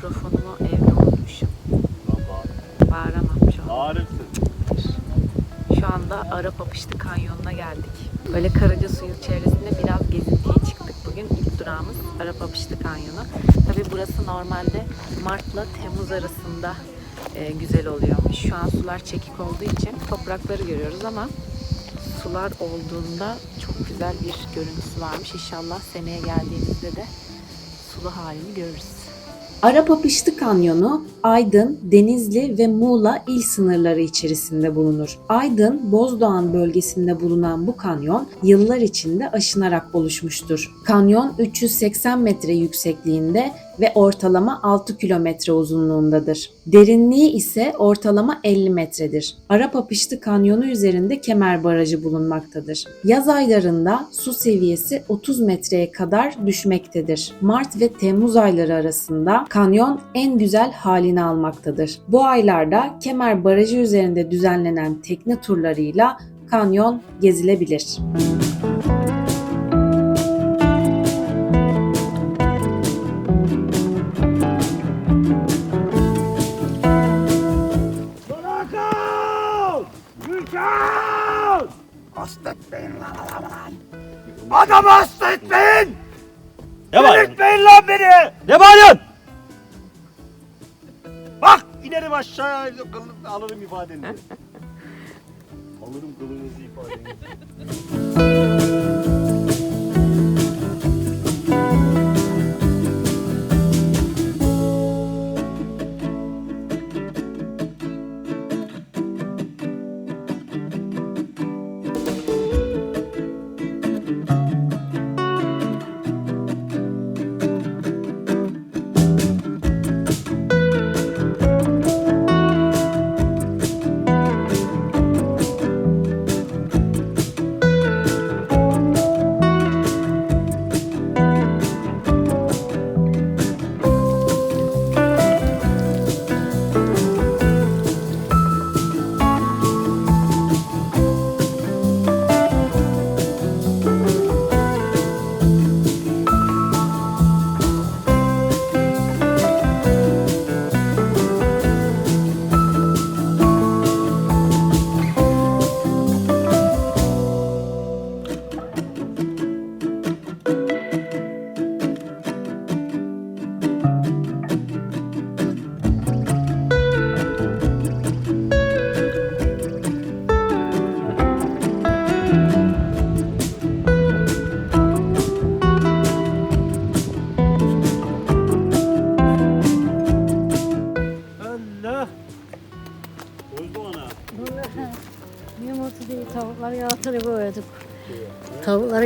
Mikrofonumu evde unutmuşum. Bağıramam şu an. Bağırırsın. Şu anda Arap Apıştı Kanyonu'na geldik. Böyle Karaca suyu çevresinde biraz gezintiye çıktık bugün. İlk durağımız Arap Apıştı Kanyonu. Tabi burası normalde Mart'la Temmuz arasında e, güzel oluyormuş. Şu an sular çekik olduğu için toprakları görüyoruz ama sular olduğunda çok güzel bir görüntüsü varmış. İnşallah seneye geldiğimizde de sulu halini görürüz. Arap Apıştı Kanyonu, Aydın, Denizli ve Muğla il sınırları içerisinde bulunur. Aydın, Bozdoğan bölgesinde bulunan bu kanyon yıllar içinde aşınarak oluşmuştur. Kanyon 380 metre yüksekliğinde ve ortalama 6 kilometre uzunluğundadır. Derinliği ise ortalama 50 metredir. Arap Apıştı Kanyonu üzerinde Kemer Barajı bulunmaktadır. Yaz aylarında su seviyesi 30 metreye kadar düşmektedir. Mart ve Temmuz ayları arasında kanyon en güzel halini almaktadır. Bu aylarda Kemer Barajı üzerinde düzenlenen tekne turlarıyla kanyon gezilebilir. Bırakın! Adamı hasta etmeyin! Ne bağırıyorsun? Delirtmeyin lan beni! Ne bağırıyorsun? Bak inerim aşağıya kıl- alırım ifadeni. alırım kılınızı ifadeni.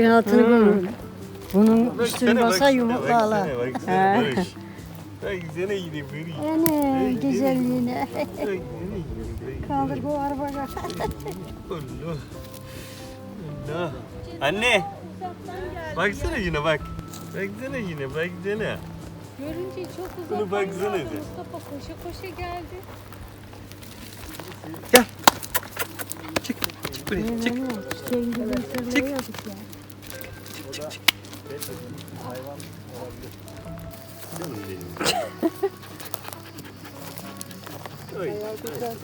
Tavukların altını koyduk. Bunun üstünü basa yumurtlarla. Baksana Barış. Baksana yine Barış. Ene güzelliğine. Baksana yine Kaldır bu arabaya. Allah. Allah. Anne. Baksana yine bak. Baksana yine baksana. Görünce çok Bunu uzak. baksana bir. Mustafa koşa koşa geldi. Çık. Çık buraya çık. Çiçeğin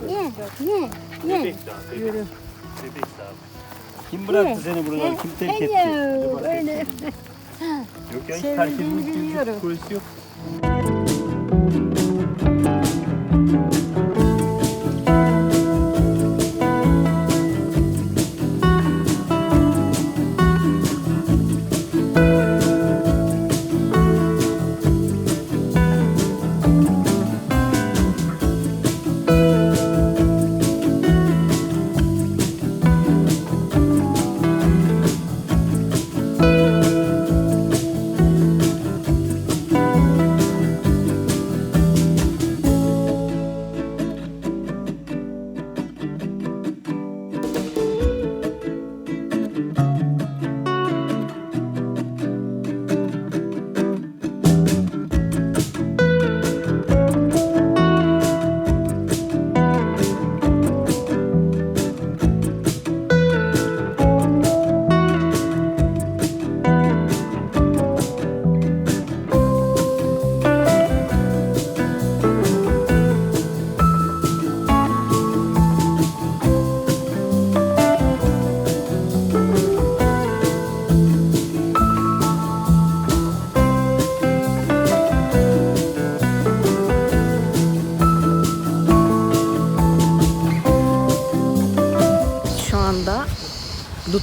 Ye, ye, ye. Bebek daha. Bebek. Yürü. Bebek daha. Kim bıraktı seni buradan? Kim terk etti? Hello, öyle. Yok ya hiç terk edilmiş bir biliyorum. psikolojisi yok.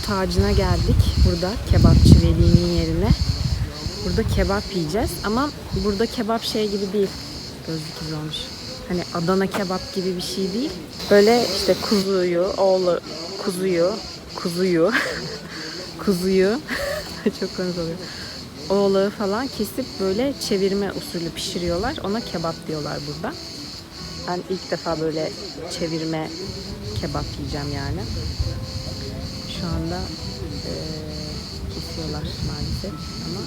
Tacına geldik. Burada kebapçı Veli'nin yerine. Burada kebap yiyeceğiz ama burada kebap şey gibi değil. Gözlük gibi olmuş. Hani Adana kebap gibi bir şey değil. Böyle işte kuzuyu, oğlu, kuzuyu, kuzuyu, kuzuyu çok komik oluyor. Oğlağı falan kesip böyle çevirme usulü pişiriyorlar. Ona kebap diyorlar burada. Ben ilk defa böyle çevirme kebap yiyeceğim yani. Şu anda eee, kesiyorlar maalesef ama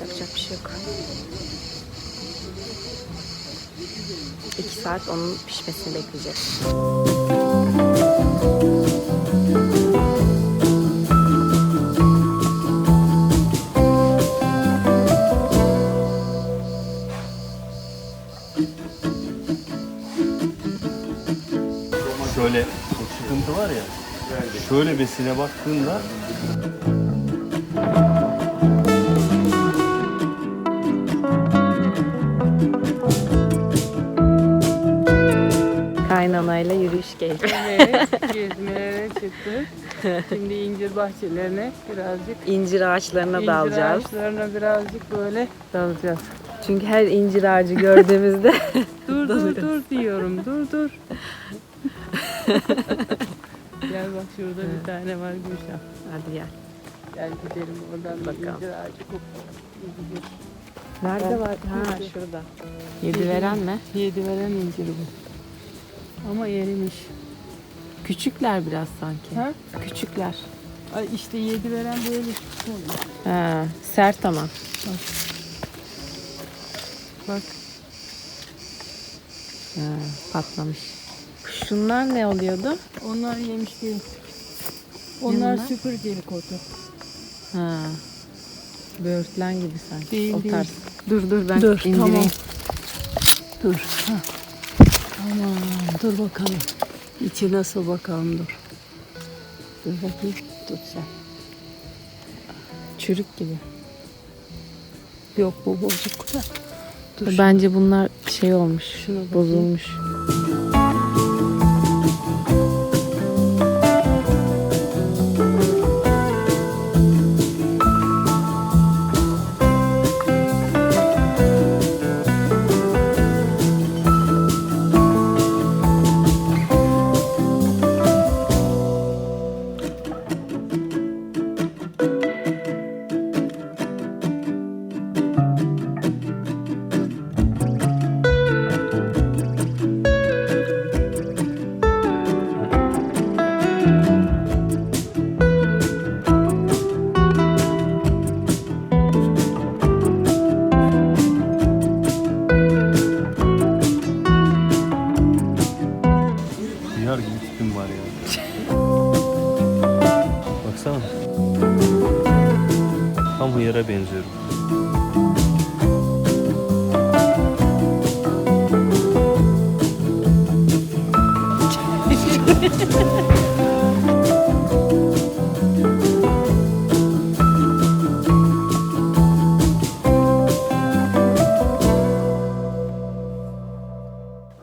yapacak bir şey yok. İki saat onun pişmesini bekleyeceğiz. Şöyle besine baktığında Kaynanayla yürüyüş geldi. Evet, gezmelere çıktık. Şimdi incir bahçelerine birazcık, İncir ağaçlarına incir dalacağız. ağaçlarına birazcık böyle dalacağız. Çünkü her incir ağacı gördüğümüzde Dur dur dur diyorum, dur dur. Gel bak şurada bir tane var Gülşah. hadi gel. Gel gidelim oradan Bakalım. incir ağacı. Nerede var? Ha şurada. Yedi veren mi? Yedi veren incir bu. Ama erimiş. Küçükler biraz sanki. Ha? Küçükler. Ay işte yedi veren böyle oluyor. Ha, sert ama. Bak Ha, patlamış. Şunlar ne oluyordu? onlar yemiş değil. Onlar Yanına? süpürgelik otu. Ha. Böğürtlen gibi sanki. Değil, o değil. tarz. Dur dur ben Dur, indireyim. tamam. Dur. Ha. Aman dur bakalım. İçi nasıl bakalım dur. Dur bakayım. Tut sen. Çürük gibi. Yok bu bozuk da. Dur Bence bunlar şey olmuş. Şuna bakayım. bozulmuş. hıyar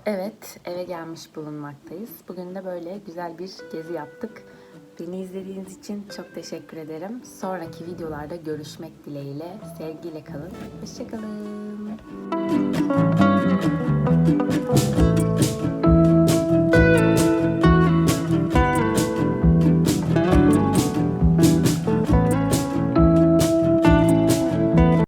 Evet, eve gelmiş bulunmaktayız. Bugün de böyle güzel bir gezi yaptık. Beni izlediğiniz için çok teşekkür ederim. Sonraki videolarda görüşmek dileğiyle. Sevgiyle kalın. Hoşçakalın.